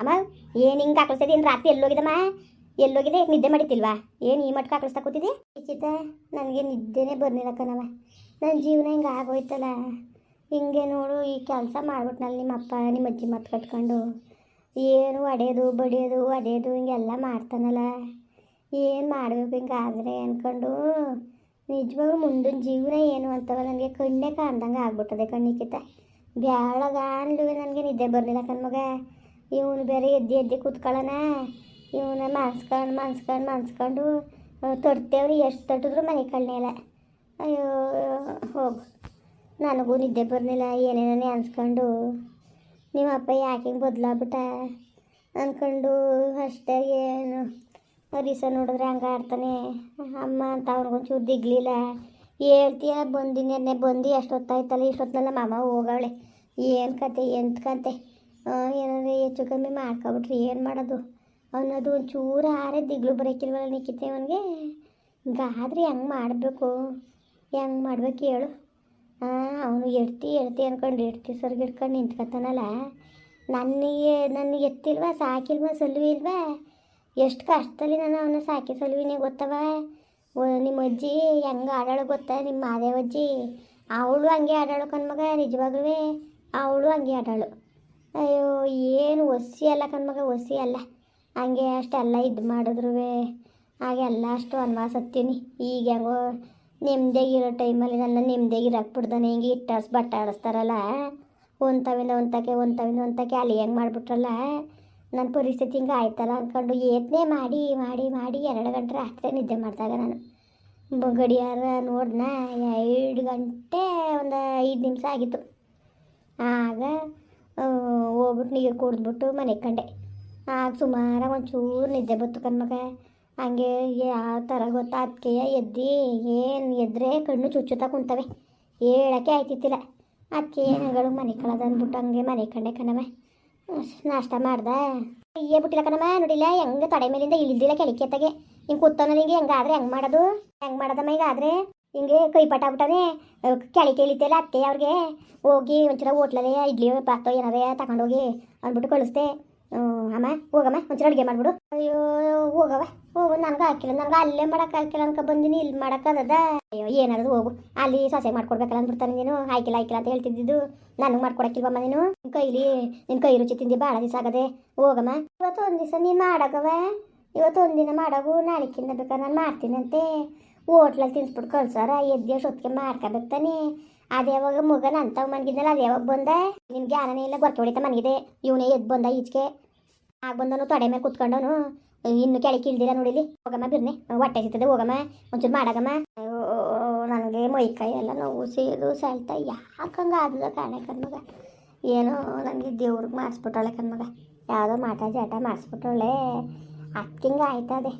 ಅಮ್ಮ, ಏನು ಹಿಂಗೆ ಹಾಕಿಸ್ತದೆ ಏನು ರಾತ್ರಿ ಎಲ್ಲೋಗಿದಮ್ಮ ಎಲ್ಲೋಗಿದೆ ನಿದ್ದೆ ಮಾಡಿತಿಲ್ವಾ ಏನು ಈ ಮಟ್ಕ ಹಾಕಿಸ್ತಾ ಕೂತಿದ್ದೆ? ಚಿತ್ತ ನನಗೆ ನಿದ್ದೆನೇ ಬರ್ನಿಲ್ಲ ಕಣವ ನನ್ನ ಜೀವನ ಹಿಂಗೆ ಆಗೋಯ್ತಲ್ಲ. ಹಿಂಗೆ ನೋಡು, ಈ ಕೆಲಸ ಮಾಡ್ಬಿಟ್ನಲ್ಲ ನಿಮ್ಮ ಅಪ್ಪ, ನಿಮ್ಮ ಅಜ್ಜಿ ಮತ್ ಕಟ್ಕೊಂಡು. ಏನು ಒಡೆಯೋದು ಬಡಿಯೋದು ಒಡೆಯೋದು ಹಿಂಗೆಲ್ಲ ಮಾಡ್ತಾನಲ್ಲ. ಏನು ಮಾಡಬೇಕು ಆದರೆ ಅಂದ್ಕೊಂಡು ನಿಜವಾಗ್ಲೂ ಮುಂದಿನ ಜೀವನ ಏನು ಅಂತವ ನನಗೆ ಕಣ್ಣೇ ಕಾಣ್ದಂಗೆ ಆಗ್ಬಿಟ್ಟದೆ ಕಣ್ಣಿಕ್ಕಿತ ಬ್ಯಾಳಗಾನ್ಲು ನನಗೆ ನಿದ್ದೆ ಬರಲಿಲ್ಲ ಕಣ್ಮಗ ಇವನು ಬೇರೆ ಎದ್ದು ಎದ್ದು ಕೂತ್ಕೊಳ್ಳೋಣ ಇವನ ಮನ್ಸ್ಕೊಂಡು ಮನ್ಸ್ಕೊಂಡು ಮನ್ಸ್ಕೊಂಡು ತೊಡ್ತೇವ್ರಿ, ಎಷ್ಟು ತೊಟ್ಟಿದ್ರು ಮನೆ ಕಳ್ನೆಲ್ಲ ಅಯ್ಯೋ, ಹೋಗು. ನನಗೂ ನಿದ್ದೆ ಬರಲಿಲ್ಲ, ಏನೇನೇ ಅನ್ಸ್ಕೊಂಡು. ನಿಮ್ಮ ಅಪ್ಪ ಯಾಕೆ ಹಿಂಗೆ ಬದಲಾಗ್ಬಿಟ್ಟ? ಅಂದ್ಕೊಂಡು ಅಷ್ಟೇ ಏನು. ರೀಸ ನೋಡಿದ್ರೆ ಹಂಗೆ ಆಡ್ತಾನೆ ಅಮ್ಮ ಅಂತ ಅವ್ನಿಗೊಂಚೂರು ದಿಗ್ಲಿಲ್ಲ. ಹೇಳ್ತೀಯ ಬಂದಿನೆ ಬಂದು ಎಷ್ಟೊತ್ತಾಯ್ತಲ್ಲ, ಇಷ್ಟೊತ್ತಲ್ಲ ಮಾಮ ಹೋಗವಳೆ. ಏನು ಕತೆ, ಎಂತ ಕತೆ? ಏನಾದ್ರೆ ಹೆಚ್ಚು ಕಮ್ಮಿ ಮಾಡ್ಕೊಬಿಟ್ರಿ ಏನು ಮಾಡೋದು? ಅನ್ನೋದು ಒಂಚೂರು ಆರೇ ದಿಗ್ಲು ಬರೋಕ್ಕಿಲ್ವಲ್ಲ ನಿಕ್ಕಿತೆ ಅವನಿಗೆ? ಹಿಂಗಾದ್ರೆ ಹೆಂಗೆ ಮಾಡಬೇಕು? ಹೆಂಗೆ ಮಾಡ್ಬೇಕು ಹೇಳು. ಅವನು ಎಡ್ತಿ ಎಡ್ತಿ ಅಂದ್ಕೊಂಡು ಎಡ್ತಿ ಸರ್ಗೆ ಹಿಡ್ಕೊಂಡು ನಿಂತ್ಕೊತಾನಲ್ಲ. ನನಗೆ ನನಗೆ ಎತ್ತಿಲ್ವ, ಸಾಕಿಲ್ವ, ಸಲ್ವಿ ಎಷ್ಟು ಕಷ್ಟದಲ್ಲಿ ನಾನು ಅವನ ಸಾಕಿ, ಸಲ್ವಿನೇ ಗೊತ್ತವ? ನಿಮ್ಮ ಅಜ್ಜಿ ಹೆಂಗೆ ಆಡಾಳು ಗೊತ್ತಾ? ನಿಮ್ಮ ಮಾದೇವ ಅಜ್ಜಿ? ಅವಳು ಹಂಗೆ ಆಡಾಳು ಕಣ್ಮಗ ನಿಜವಾಗ್ಲೂ ಅವಳು ಹಂಗೆ ಆಡಾಳು. ಅಯ್ಯೋ, ಏನು ಒಸಿ ಅಲ್ಲ ಕಣ್ಮಗ ಒಸಿ ಅಲ್ಲ. ಹಂಗೆ ಅಷ್ಟೆಲ್ಲ ಇದು ಮಾಡಿದ್ರು ಹಾಗೆಲ್ಲ ಅಷ್ಟು ಅನ್ವಾಸ ಹತ್ತೀನಿ. ಈಗ ಹೆಂಗೋ ನೆಮ್ಮದಿಯಾಗಿರೋ ಟೈಮಲ್ಲಿ ನನ್ನ ನೆಮ್ಮದಿಯಾಗಿರಕ್ಕೆ ಬಿಡ್ದಾನೆ, ಹಿಂಗೆ ಇಟ್ಟಾಸ್ ಬಟ್ಟೆ ಆಡಿಸ್ತಾರಲ್ಲ ಒಂತವಿಂದ ಒಂತಕ್ಕೆ ಒಂದು ಒಂತಕ್ಕೆ ಅಲ್ಲಿ ಹೆಂಗೆ ಮಾಡಿಬಿಟ್ರಲ್ಲ. ನನ್ನ ಪರಿಸ್ಥಿತಿ ಹಿಂಗೆ ಆಯ್ತಲ್ಲ ಅಂದ್ಕೊಂಡು ಯತ್ನೆ ಮಾಡಿ ಮಾಡಿ ಮಾಡಿ ಎರಡು ಗಂಟೆ ರಾತ್ರಿ ನಿದ್ದೆ ಮಾಡಿದಾಗ ನಾನು. ಗಡಿಯಾರ ನೋಡ್ನ ಎರಡು ಗಂಟೆ ಒಂದು ಐದು ನಿಮಿಷ ಆಗಿತ್ತು. ಆಗ ಹೋಗ್ಬಿಟ್ಟು ನೀರು ಕುಡಿದ್ಬಿಟ್ಟು ಮನೆಗೆ ಕಂಡೆ. ಆಗ ಸುಮಾರಾಗಿ ಒಂಚೂರು ನಿದ್ದೆ ಬತ್ತು ಕಣ್ಮಗ ಹಂಗೆ ಯಾವ ಥರ ಗೊತ್ತಾ? ಅದಕ್ಕೆ ಎದ್ದು, ಏನು ಎದ್ರೆ ಕಣ್ಣು ಚುಚ್ಚುತ್ತಾ ಕುಂತವೆ. ಹೇಳೋಕ್ಕೆ ಆಯ್ತಿತ್ತಿಲ್ಲ. ಅದಕ್ಕೆ ಏನಗಳು ಮನೆ ಕಳದ ಅಂದ್ಬಿಟ್ಟು ಹಂಗೆ ಮನೆ ಕಂಡೆ ಕಣವ ನಾಷ್ಟ ಮಾಡ್ದೆ? ಅಯ್ಯೇ ಬಿಟ್ಟಿಲ್ಲ ಕಣಮ್ಮ ನೋಡಿಲ್ಲ, ಹೆಂಗೆ ತಡೆ ಮೇಲಿಂದ ಇಳಿದಿಲ್ಲ ಕೆಳಕೆತ್ತಾಗೆ ಹಿಂಗೆ ಕೂತವನಲ್ಲಿ ಹಿಂಗೆ ಹೆಂಗಾದ್ರೆ ಹೆಂಗೆ ಮಾಡೋದು? ಹೆಂಗೆ ಮಾಡೋದಮ್ಮ ಈಗ ಆದರೆ? ಹಿಂಗೆ ಕೈ ಪಟ ಬಿಟ್ಟನೆ ಕೆಳಕ್ಕೆ ಇಳಿತಿಲ್ಲ ಅತ್ತೆ ಅವ್ರಿಗೆ. ಹೋಗಿ ಒಂಚೂರ ಹೋಟ್ಲಲ್ಲೇ ಇಡ್ಲಿ ಪಾತ್ರ ಏನಾರೇ ತಗೊಂಡೋಗಿ ಅಂದ್ಬಿಟ್ಟು ಕಳಿಸ್ದೆ. ಅಮ್ಮ, ಹೋಗಮ್ಮ, ಒಂಚೂರು ಅಡುಗೆ ಮಾಡ್ಬಿಡು. ಅಯ್ಯೋ ಹೋಗವ ಹೋಗು, ನನಗೆ ಹಾಕಿಲ್ಲ, ನನಗೆ ಅಲ್ಲೇ ಮಾಡಕ್ಕೆ ಹಾಕಿಲ್ಲ ಅನ್ಕೊ ಬಂದಿನಿ ಇಲ್ಲಿ ಮಾಡಕ್ಕದ ಅಯ್ಯೋ, ಏನಾದ್ರು ಹೋಗು, ಅಲ್ಲಿ ಸೊಸೆ ಮಾಡ್ಕೊಡ್ಬೇಕಲ್ಲ ಅಂದ್ಬಿಡ್ತಾನೆ ನೀನು, ಹಾಕಿಲ್ಲ ಹಾಕಿಲ್ಲ ಅಂತ ಹೇಳ್ತಿದ್ದಿದ್ದು. ನನಗೆ ಮಾಡ್ಕೊಡಕ್ಕಿಲ್ವಮ್ಮ ನೀನು? ನಿನ್ ಕೈಲಿ ನಿನ್ನ ಕೈ ರುಚಿ ತಿಂದು ಭಾಳ ದಿವಸ ಆಗದೆ. ಹೋಗಮ್ಮ. ಇವತ್ತು ಒಂದು ದಿವಸ ನೀನು ಮಾಡಕವ ಇವತ್ತು ಒಂದಿನ ಮಾಡಗು ನಾಳೆಕಿನ್ನ ಬೇಕಾದ್ರೆ ನಾನು ಮಾಡ್ತೀನಂತೆ. ಹೋಟ್ಲಲ್ಲಿ ತಿನ್ಸ್ಬಿಟ್ಟು ಕಳ್ಸಾರ ಎದ್ದೇಶ್ ಹೊತ್ತಿಗೆ ಮಾಡ್ಕೋಬೇಕು ಅದೇ ಯಾವಾಗ ಮಗನ ಅಂತವ್ ಮನಗಿದ್ದಲ್ಲ ಅದು ಯಾವಾಗ ಬಂದ? ನಿನ್ ಜ್ಞಾನನೇ ಇಲ್ಲ ಗೊತ್ತ ಹೊಡಿತ ಮನಗಿದೆ ಇವನೇ ಎದ್ದು ಬಂದ ಈಚೆಗೆ ಆಗ ಬಂದನು, ತೊಡೆ ಮೇಲೆ ಕುತ್ಕೊಂಡವನು. ಇನ್ನು ಕೆಳಕ್ಕೆ ಇಳ್ದಿರ ನೋಡಿಲಿ ಹೋಗಮ್ಮ ಬಿರ್ನೆ. ಹೊಟ್ಟೆ ಸಿಗ್ತದೆ ಹೋಗಮ್ಮ. ಒಂಚೂರು ಮಾಡಗಮ್ಮ. ನನಗೆ ಮೈಕೈ ಎಲ್ಲ ನೋವು, ಸೇದು ಸೆಳ್ತಾ ಯಾಕಂಗ ಆದ ಕಾಣೆ ಕಣ್ಮಗ? ಏನೋ ನನಗೆ ದೇವ್ರಿಗೆ ಮಾಡಿಸ್ಬಿಟ್ಟಳೆ ಕಣ್ಮಗ. ಯಾವುದೋ ಮಾಟ ಜಾಟ ಮಾಡಿಸ್ಬಿಟ್ಟವಳೆ. ಅಕ್ಕಿಂಗ ಆಯ್ತದೆ.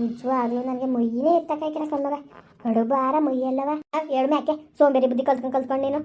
ನಿಜವಾಗ್ಲೂ ನನಗೆ ಮೈಯೇ ಎತ್ತಕ್ಕಾಯ್ಕಿಲ್ಲ ಕಣ್ಮಗ. ಕಡು ಮುಯ್ಯಲ್ಲವ. ಮೊಯ್ಯಲ್ಲವ ಹೇಳು ಮ್ಯಾಕೆ ಸೋಂಬೇರಿ ಬುದ್ಧಿ ಕಲ್ತ್ಕೊಂಡು ಕಲ್ತ್ಕೊಂಡು ನೀನು?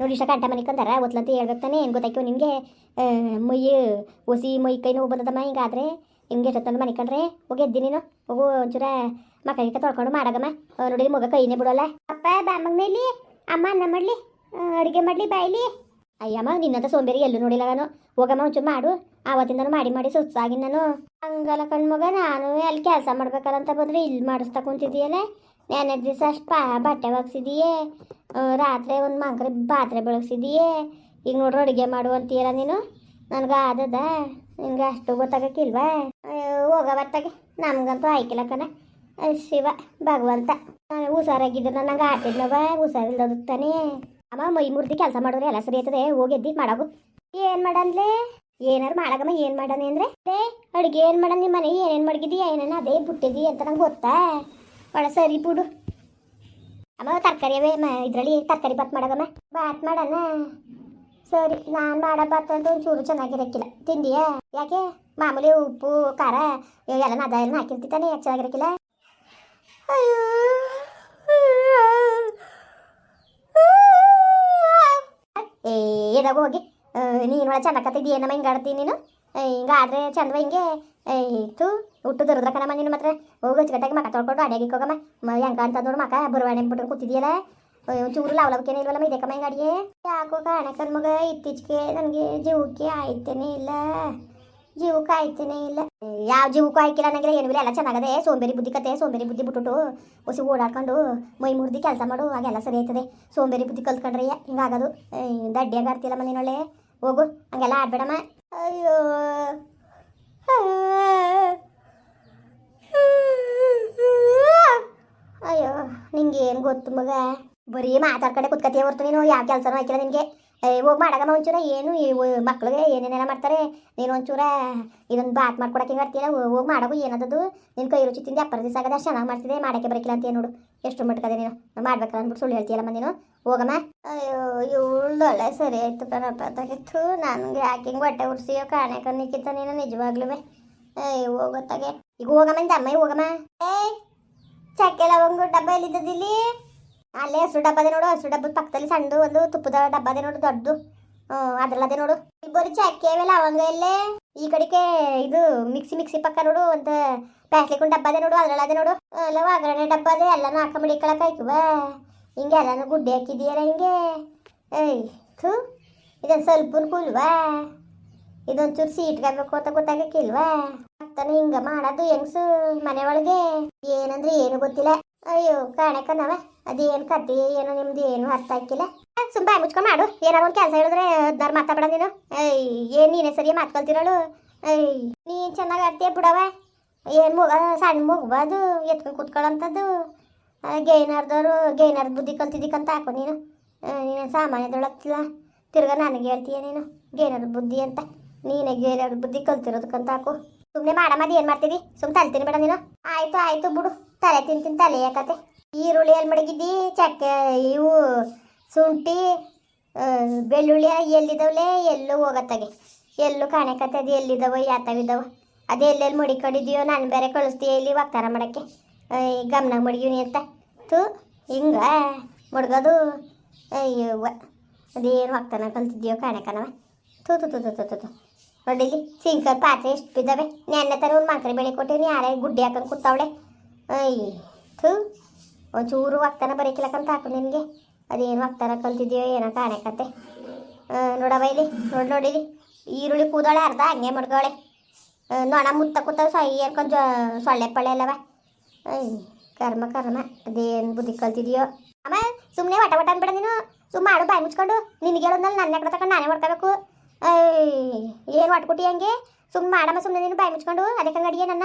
ನೋಡಿ ಇಷ್ಟ ಕಂಟ ಮನೆ ಕಂದಾರ ಒತ್ಲಂತ ಹೇಳ್ಬೇಕು ತಾನೆ, ಏನು ಗೊತ್ತಾಯ್ತು ನಿಮಗೆ? ಮೊಯ್ಯು, ಒಸಿ ಮೊಯ್ ಕೈ ನೋವು ಬಂದದಮ್ಮ ಹಿಂಗಾದ್ರೆ? ಹಿಂಗೆ ಎಷ್ಟೊತ್ತಂದು ಮನೆ ಕಂಡ್ರೆ ಹೋಗಿ ಎದ್ದಿ ನೀನು? ಹೋಗು, ಒಂಚೂರ ಮಕ್ಕಳಿಗೆ ತೊಳ್ಕೊಂಡು ಮಾಡಗಮ್ಮ. ನೋಡಿ ಮಗ ಕೈನೇ ಬಿಡೋಲ್ಲ. ಅಪ್ಪ ಬಾಮಗ್ ಮೇಲಿ ಅಮ್ಮ, ಅನ್ನ ಮಾಡಲಿ. ಅಡುಗೆ ಮಾಡಲಿ, ಬಾಯ್ಲಿ. ಅಯ್ಯಮ್ಮ, ನಿನ್ನಂತ ಸೋಂಬೇರಿ ಎಲ್ಲೂ ನೋಡಿಲ್ಲ ನಾನು. ಹೋಗಮ್ಮ, ಒಂಚೂರು ಮಾಡು. ಆವತ್ತಿಂದನು ಮಾಡಿ ಮಾಡಿ ಸುಸ್ತಾಗಿ ನಾನು. ಹಂಗಲ್ಲ ಕಣ್ಮಗ, ನಾನು ಅಲ್ಲಿ ಕೆಲಸ ಮಾಡ್ಬೇಕಲ್ಲ ಅಂತ ಬಂದರೆ ಇಲ್ಲಿ ಮಾಡಿಸ್ತಾ ಕುಂತಿದ್ದೀಯಲ್ಲ. ನೆನೆ ದಿವಸ ಅಷ್ಟು ಪಾ, ಬಟ್ಟೆ ಒಗ್ಸಿದೀಯೇ. ರಾತ್ರಿ ಒಂದು ಮಂಕ್ರಿ ಪಾತ್ರೆ ಬೆಳಗ್ಸಿದೀಯೇ. ಈಗ ನೋಡ್ರಿ ಅಡುಗೆ ಮಾಡು ಅಂತೀಯಲ್ಲ ನೀನು. ನನಗೆ ಆದದ. ನಿನಗೆ ಅಷ್ಟು ಗೊತ್ತಾಗಕ್ಕಿಲ್ವಾ? ಹೋಗವತ್ತಾಗೆ ನಮ್ಗಂತೂ ಆಯ್ಕಿಲ್ಲ ಕಣ. ಶಿವ ಭಗವಂತ. ಹುಷಾರಾಗಿದ್ದು ನಂಗೆ ಆಡ್ತಿದ್ನವ. ಹುಷಾರಿಲ್ಲದ ತಾನೇ. ಅಮ್ಮ ಮೈ ಮುರ್ದಿ ಕೆಲಸ ಮಾಡಿದ್ರೆ ಎಲ್ಲ ಸರಿ ಆಯ್ತದೆ, ಹೋಗಿ ಎದ್ದಿ ಮಾಡಾಗು. ಏನು ಮಾಡನ್ಲೇ? ಏನಾರು ಮಾಡಾಗಮ್ಮ, ಏನು ಮಾಡನೆ ಅಂದ್ರೆ? ಅದೇ ಅಡುಗೆ ಏನು ಮಾಡನ್ ನಿಮ್ಮ ಮನೆ? ಏನೇನು ಮಡಗಿದೀಯ? ಏನೇನು ಅದೇ ಬಿಟ್ಟಿದಿ ಅಂತ ನಂಗೆ ಗೊತ್ತಾ? ಒಳ ಸರಿ ಬಿಡು ಅಮ್ಮ, ತರಕಾರಿ ಅವೇ ಇದರಲ್ಲಿ ತರಕಾರಿ ಬಾತ್ ಮಾಡಾಗಮ್ಮ. ಬಾತ್ ಮಾಡೋಣ. ಸರಿ, ನಾನು ಮಾಡೋ ಬಾತ್ ಅಂತ ಒಂಚೂರು ಚೆನ್ನಾಗಿರಕ್ಕಿಲ್ಲ ತಿಂದಿಯಾ? ಯಾಕೆ? ಮಾಮೂಲಿ ಉಪ್ಪು, ಖಾರ ಎಲ್ಲ ನದ ಎಲ್ಲ ಹಾಕಿರ್ತಿತ್ತಾನೆ, ಯಾಕೆ ಚೆನ್ನಾಗಿರಕ್ಕಿಲ್ಲ ಅಯ್ಯೋ. ಏ ಇದಾಗ ಹೋಗಿ ನೀನು ಒಳ ಚಂದ ಏನಮ್ಮ ಹಿಂಗೆ ಆಡ್ತೀನಿ ನೀನು? ಹಿಂಗಾದ್ರೆ ಚಂದವ ಹಿಂಗೆ ಇತ್ತು. ಹುಟ್ಟು ದುರ್ದ್ರಕನಮ್ಮ ಕಣಮ್ಮ ನೀನು ಮಾತ್ರ. ಹೋಗಿ ಹಚ್ಚಿಗಟ್ಟಾಗಿ ಮಕ ತೊಳ್ಕೊಂಡು ಅಡಿಯಾಗಿ ಹೋಗಮ್ಮ ಮ, ಹೆಂಗ ಅಂತ ನೋಡು ಮಕ, ಬರುವಾಣೆ ಬಿಟ್ಟು ಕೂತಿದ್ಯಲ್ಲ? ಚೂರು ಲಾವಲಕ್ಕೇನೆ ಇಲ್ವಲ್ಲ ಇದೆ ಹಿಂಗೆ ಅಡಿಗೆ ಯಾಕೋ ಕಾಣಕ್ಕ ಮಗ, ಇತ್ತೀಚೆಗೆ ನನಗೆ ಜೀವಕ್ಕೆ ಆಯ್ತೇನೆ ಇಲ್ಲ. ಜೀವಕ್ಕೆ ಆಯ್ತೇನೆ ಇಲ್ಲ. ಯಾವ ಜೀವಕ್ಕೂ ಆಯ್ಕಿಲ್ಲ ಅನ್ನಂಗಿಲ್ಲ, ಏನು ಎಲ್ಲ ಚೆನ್ನಾಗದೆ. ಸೋಂಬೇರಿ ಬುದ್ಧಿ ಕತೆ, ಸೋಂಬೇರಿ ಬುದ್ಧಿ ಬಿಟ್ಬಿಟ್ಟು ಹೊಸಿ ಓಡಾಡ್ಕೊಂಡು ಮೈ ಮುರಿದು ಕೆಲಸ ಮಾಡು, ಹಾಗೆಲ್ಲ ಸರಿ ಆಯ್ತದೆ. ಸೋಂಬೇರಿ ಬುದ್ಧಿ ಕಲ್ತ್ಕೊಂಡ್ರೆ ಹಿಂಗಾಗೋದು. ದಡ್ಡಿಯಾಗ ಆಡ್ತಿಲ್ಲ ಮನೆಯೊಳ್ಳೆ ಹೋಗು, ಹಂಗೆಲ್ಲ ಆಡ್ಬೇಡಮ್ಮ. ಅಯ್ಯೋ. ಅಯ್ಯೋ ನಿಂಗೆ ಏನು ಗೊತ್ತು ಮಗ? ಬರೀ ಮಾತಾಡ್ಕಡೆ ಕುತ್ಕತಿಯ ಹೊರ್ತು ನೀನು, ಯಾವ ಕೆಲಸನೂ ಆಯ್ತಿಲ್ಲ ನಿನಗೆ. ಹೋಗಿ ಮಾಡಗಮ್ಮ ಒಂಚೂರ ಏನು ಮಕ್ಳಿಗೆ ಏನೇನೆಲ್ಲ ಮಾಡ್ತಾರೆ? ನೀನು ಒಂಚೂರ ಇದೊಂದು ಬಾತ್ ಮಾಡ್ಕೊಡಕ್ಕೆ ಹಿಂಗೆ ಆಡ್ತೀಯ ಹೋಗಿ ಮಾಡೋದು ಏನದದು? ನಿನ್ನ ಕೈ ರುಚಿ ತಿಂದು ಅಪ್ಪರ ದಿವಸ ಆಗದ ಚೆನ್ನಾಗಿ ಮಾಡ್ತಿದ್ದೆ ಮಾಡೋಕ್ಕೆ ಬರಕಿಲ್ಲ ಅಂತ ನೋಡು. ಎಷ್ಟು ಮಟ್ಕದೆ ನೀನು? ಮಾಡ್ಬೇಕಲ್ಲ ಅಂದ್ಬಿಟ್ಟು ಸುಳ್ಳು ಹೇಳ್ತೀಯಲ್ಲಮ್ಮ ನೀನು. ಹೋಗಮ್ಮ. ಅಯ್ಯೋ, ಇವಳು ಒಳ್ಳೆ ಸರಿ ಆಯ್ತು ಕಣಪ್ಪ ತಗಿತ್ತು ನನಗೆ ಯಾಕೆ ಹೊಟ್ಟೆ ಉರ್ಸಿಯೋ ಕಾಣೆ ಕಣ್ಣಿಕ್ಕಿತ್ತ ನೀನು ನಿಜವಾಗ್ಲೂ ಅಯ್ಯೋ ಹೋಗೋತ್ತಾಗೆ ಈಗ ಹೋಗಮ್ಮ ಇಂದ ಅಮ್ಮ, ಹೋಗಮ್ಮ. ಏಯ್ ಚಕ್ಕೆ ಒಂದು ಡಬ್ಬ ಎಲ್ಲಿದ್ದದಿಲ್ಲಿ? ಅಲ್ಲೇ ಹಸಿರು ಡಬ್ಬ ನೋಡು, ಹಸಿರು ಡಬ್ಬದ ಪಕ್ಕದಲ್ಲಿ ಸಣ್ಣದು ಒಂದು ತುಪ್ಪದ ಡಬ್ಬ ಅದೇ ನೋಡು ದೊಡ್ಡದು ಅದ್ರಲ್ಲದೆ ಅದೇ ನೋಡು. ಇಬ್ಬರು ಬರೀ ಚಕ್ಕೆ ಅವೆ ಲವಂಗ ಎಲ್ಲೇ ಈ ಕಡೆಗೆ ಇದು ಮಿಕ್ಸಿ ಮಿಕ್ಸಿ ಪಕ್ಕ ನೋಡು, ಒಂದು ಪ್ಯಾಸ್ಲಿಕೊಂಡು ಡಬ್ಬ ಅದೇ ನೋಡು, ಅದ್ರಲ್ಲದೆ ಅದೇ ನೋಡು. ಅಲ್ಲ, ಒಗ್ಗರಣೆ ಡಬ್ಬ ಅದೇ ಎಲ್ಲನೂ ಹಾಕೊಂಬಿಡಿ ಬಾ. ಹಿಂಗೆ ಎಲ್ಲಾನು ಗುಡ್ಡೆ ಹಾಕಿದೀಯಲ್ಲ ಹಿಂಗೆ. ಏಯ್, ಥೂ. ಇದೊಂದು ಸ್ವಲ್ಪ ಕೂಲ್ವಾ ಇದೊಂಚೂರು ಸೀಟ್ಗಾಗಬೇಕು ಅಂತ ಗೊತ್ತಾಗಕ್ಕಿಲ್ವಾ ಅತ್ತನ ಹಿಂಗ ಮಾಡೋದು ಹೆಂಗ್ಸು ಮನೆ ಒಳಗೆ ಏನಂದ್ರೆ ಏನು ಗೊತ್ತಿಲ್ಲ. ಅಯ್ಯೋ ಕಾಣಕನವ ಅದೇನು ಕತೆ, ಏನೋ ನಿಮ್ದು ಏನು ಅರ್ಥ ಆಗಿಲ್ಲ ಸುಮ್ಮ ಬಾಯ್ ಮುಚ್ಕೊಂಡು ಮಾಡು. ಏನಾರು ಒಂದು ಕೆಲಸ ಹೇಳಿದ್ರೆ ಹದಿನಾರು ಮಾತಾಡ ನೀನು. ಏಯ್ ಏನು ನೀನೇ ಸರಿ ಮಾತ್ಕೊಳ್ತಿರೋಳು ಏಯ್ ನೀನು ಚೆನ್ನಾಗಿ ಆಡ್ತೀಯ ಬಿಡವ ಏನು ಮುಗ ಸಣ್ಣ ಮುಗ್ಬಾದು ಎತ್ಕೊಂಡು ಕೂತ್ಕೊಳ್ಳೋಂಥದ್ದು. ಗೇನರ್ದವರು ಗೇನರ್ ಬುದ್ಧಿ ಕಲ್ತಿದ್ದಕ್ಕಂತ ಹಾಕೋ ನೀನು. ನೀನು ಸಾಮಾನ್ಯದೊಳಗ್ತಿಲ್ಲ ತಿರ್ಗಾ ನನಗೆ ಹೇಳ್ತೀಯ ನೀನು. ಗೇನರ್ ಬುದ್ಧಿ ಅಂತ. ನೀನೇ ಗೇನರ್ ಬುದ್ಧಿ ಕಲ್ತಿರೋದಕ್ಕಂತ ಹಾಕು. ಸುಮ್ಮನೆ ಮಾಡಮ್ಮದು ಏನು ಮಾಡ್ತೀವಿ ಸುಮ್ಮನೆ ತಲ್ತೀನಿ ಬೇಡ ನೀನು. ಆಯಿತು ಆಯಿತು ಬಿಡು. ತಲೆ ತಿಂತೀನಿ ತಲೆ ಯಾಕತೆ ಈರುಳ್ಳಿ ಎಲ್ಲಿ ಮಡಗಿದ್ದಿ? ಚಕ್ಕೆ, ಇವು ಶುಂಠಿ ಬೆಳ್ಳುಳ್ಳಿ ಎಲ್ಲಿದ್ದಾವಲೆ ಎಲ್ಲೂ ಹೋಗತ್ತಾಗೆ. ಎಲ್ಲೂ ಕಾಣಕತ್ತೆ ಅದು ಎಲ್ಲಿದ್ದಾವ ಯಾತವಿದ್ದಾವ ಅದು ಎಲ್ಲೆಲ್ಲಿ ಮಡಿಕೊಂಡಿದೀಯೋ ನಾನು ಬೇರೆ ಕಳಿಸ್ತೀಯ ಇಲ್ಲಿ ವಕ್ತಾರ ಮಾಡೋಕ್ಕೆ? ಗಮನ ಮಡಗಿವ್ನಿ ಅಂತ. ತು ಹಿಂಗ ಮಡ್ಗೋದು. ಅಯ್ಯವ್ವ ಅದೇನು ವಕ್ತಾನ ಕಲ್ತಿದ್ಯೋ ಕಾಣಕನವ. ತು ತು ತು ತು ತು ನೋಡಿಲಿ ಸಿಂಕರ್ ಪಾತ್ರೆ ಎಷ್ಟು ಬಿದ್ದಾವೆ? ನೆನ್ನೆ ತರ ಒಂದು ಮಾತ್ರೆ ಬೆಳೆ ಕೊಟ್ಟಿನಿ ಯಾರೇ ಗುಡ್ಡೆ ಹಾಕೊಂಡು ಕೂತಾವಳೆ. ಅಯ್ಯ, ಥೂ. ಒಂಚೂರು ಒಕ್ತನ ಬರೀಕಿಲಕ್ಕಂತ ಹಾಕು ನಿನಗೆ. ಅದೇನು ಒಗ್ತಾನ ಕಲ್ತಿದ್ಯೋ ಏನೋ ಕಾಣಕತ್ತೆ ನೋಡವ ಇಲ್ಲಿ ನೋಡಿ ನೋಡಿಲಿ. ಈರುಳ್ಳಿ ಕೂದಳೆ ಅರ್ಧ, ಹಂಗೆ ಮಡ್ಕೊಳೆ ನೋಣ ಮುತ್ತ ಕೂತಾವ ಸೈ ಅನ್ಕೊಂಡು ಸೊಳ್ಳೆ ಪಳ್ಳೆ ಅಲ್ಲವ. ಕರ್ಮ ಕರ್ಮ. ಅದೇನು ಬುದ್ಧಿ ಕಲ್ತಿದ್ಯೋ. ಅಮ್ಮ ಸುಮ್ಮನೆ ವಟ ವಟ ಅನ್ಬೇಡ ನೀನು. ಸುಮ್ಮ ಮಾಡು ಬಾಯಿ ಮುಚ್ಕೊಂಡು. ನಿನಗೆ ಹೇಳೋದ್ನಲ್ಲಿ ನನ್ನ ಕಡೆ ತಗೊಂಡು ನಾನೇ ಮಾಡ್ಕೋಬೇಕು ಏನು ಒಟ್ಕೊಟ್ಟಿ ಹಂಗೆ. ಸುಮ್ಮ ಮಾಡಮ್ಮ ಸುಮ್ಮನೆ ನೀನು ಬಾಯಿ ಮುಚ್ಕೊಂಡು. ಅದಕ್ಕೆ ಅಡಿಗೆ ನನ್ನ.